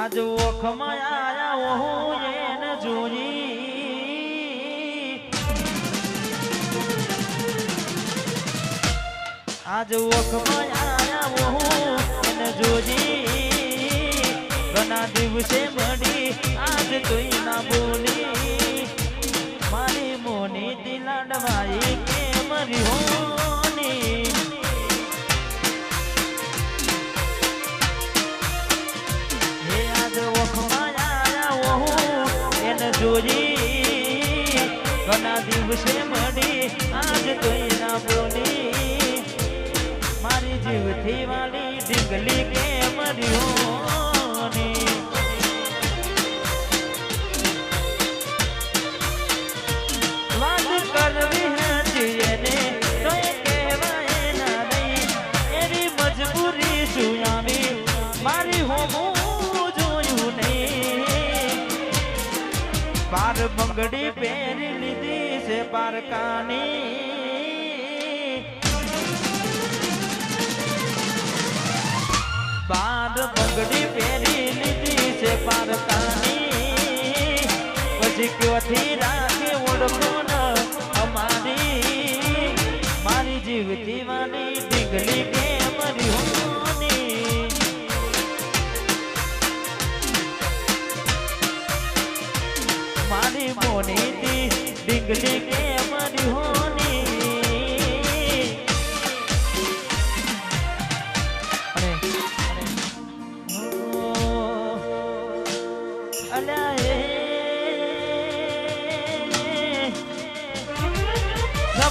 આજ ઓખમાં આયા હું એને જોઈ આજ ઓખમાં આયા હું એને ઘણા દિવસે મળી આજ તોય ના બોલી મોની દિલાડવાઈ કેમ હોની હે આજ ઓખમાં આયા હું એને જોઈ ઘણા દિવસે મળી, આજ તોય ના બોલી. મારી રહ્યોની બંગડી પહેરી લીધી છે પારકાની. બાર પગડી પહેરી લીધી છે પારકાની. પછી ક્યોથી રાખે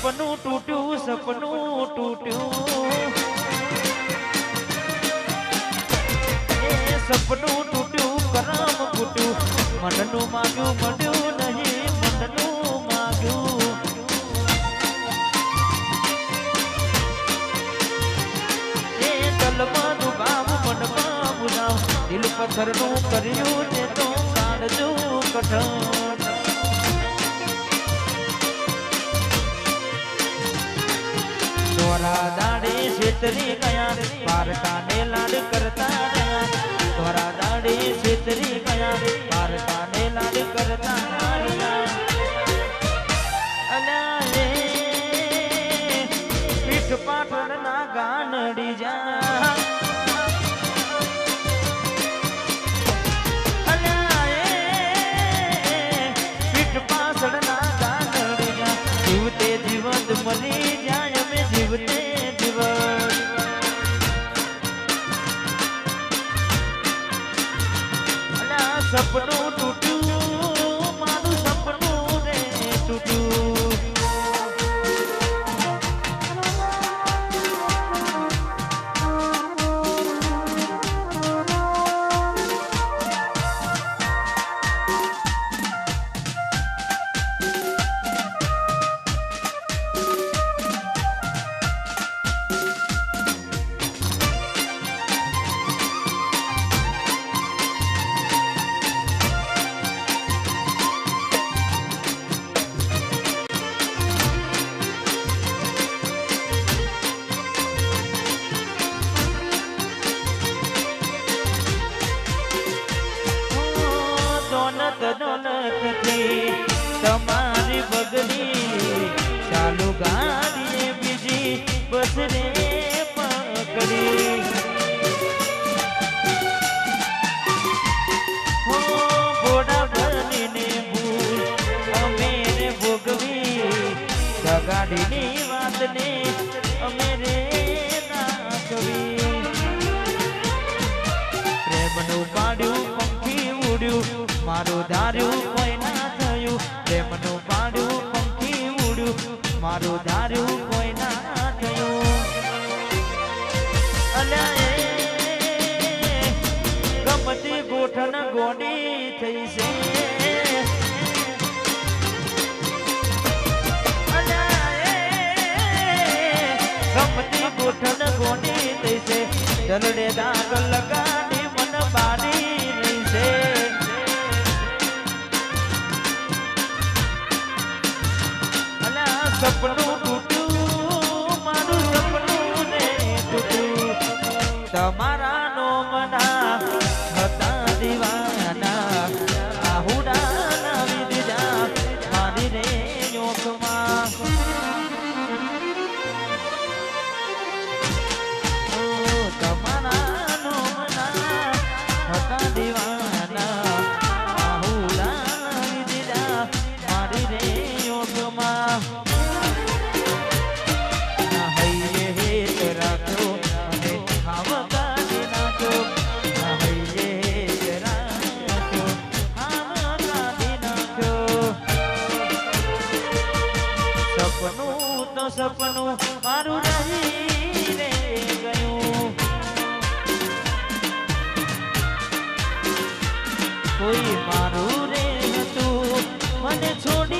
સપનું તૂટ્યું સપનું તૂટ્યું. સપનું તૂટ્યું કરમ ફૂટ્યું. મનનું માગ્યું મળ્યું. પથ્થરનું કર્યું ને તો કાળજું કઠણ. ધોરા દાડે છેતરી ગયા, પારકાને લાડ કરતા ગયા ધોરા દાડે છેતરી ગયા મારું ધાર્યું કોઈ ના થયું, પ્રેમનું પાડ્યું પંખી ઉડ્યું, મારું ધાર્યું કોઈ ના થયું. ગમતી ગોઠણ ગોડી થઈ છે. ગમતી ગોઠણ ગોડી થઈ છે. દલડે દાગ લગાડી, મન બારી amar સપનું તો સપનું મારું રહી રે કોઈ મારું રે તું મને છોડી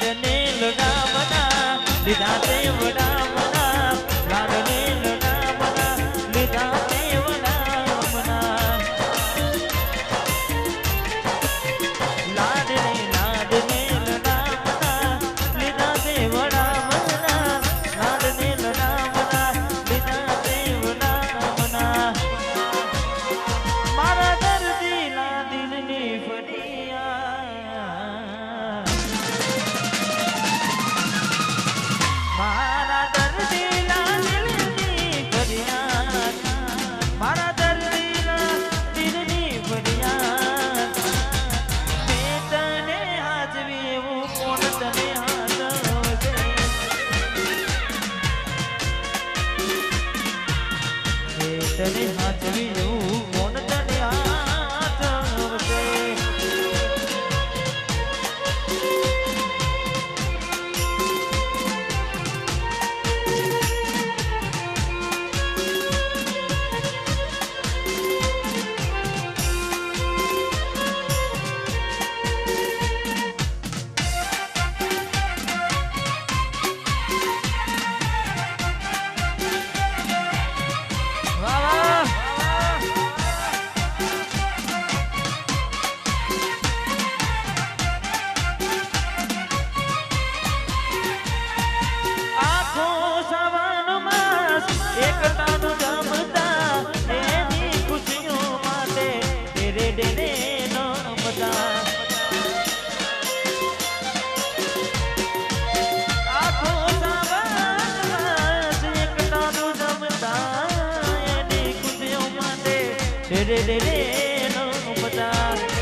ચાંદ ને લુડાવના સીધા દેવડા time.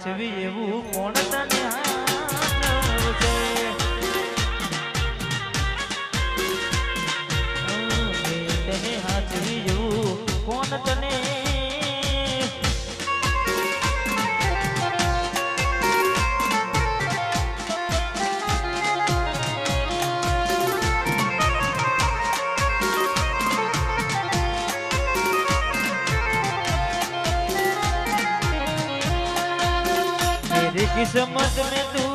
નાચવી એવું કોણ મેં તું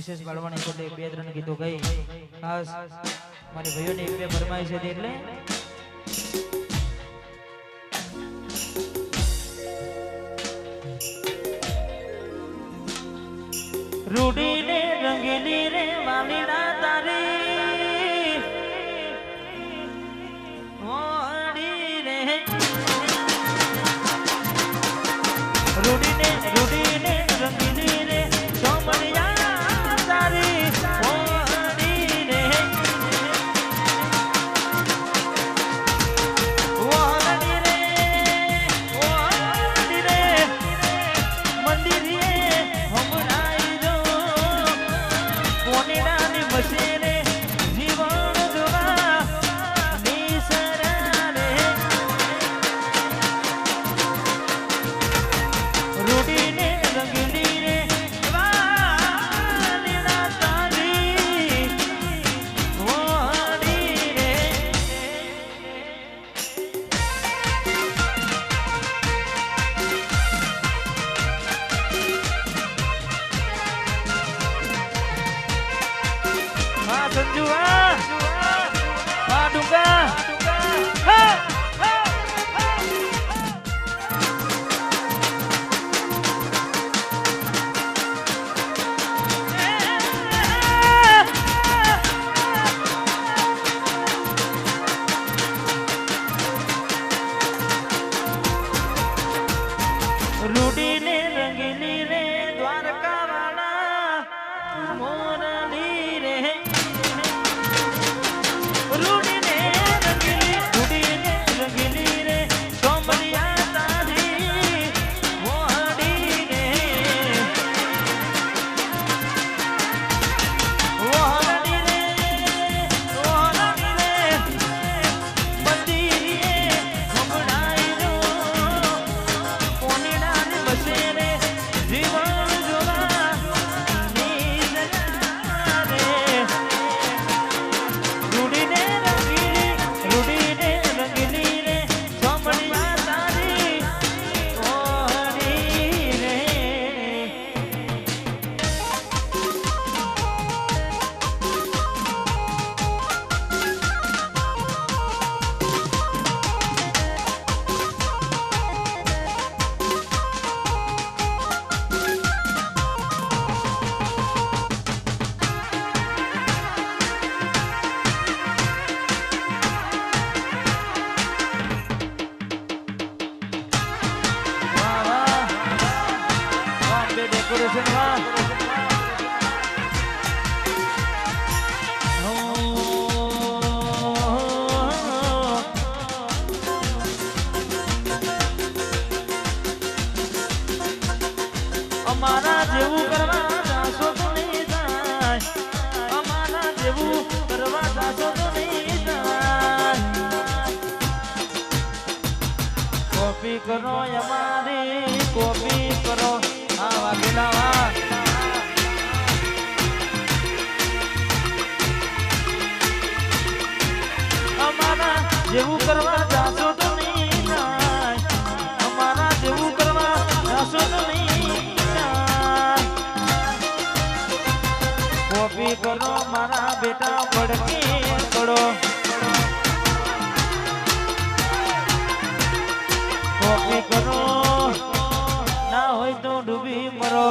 વિશેષ બાળવાની પોતે બે ત્રણ ગીતો ગઈ. ખાસ મારી ભાઈઓને એવી ફરમાય છે એટલે. રૂડીને રંગીલી રે વાલીડા કોપી કરો મારા બેટા પડકી કરો કોપી કરો. ના હોય તો ડૂબી મરો.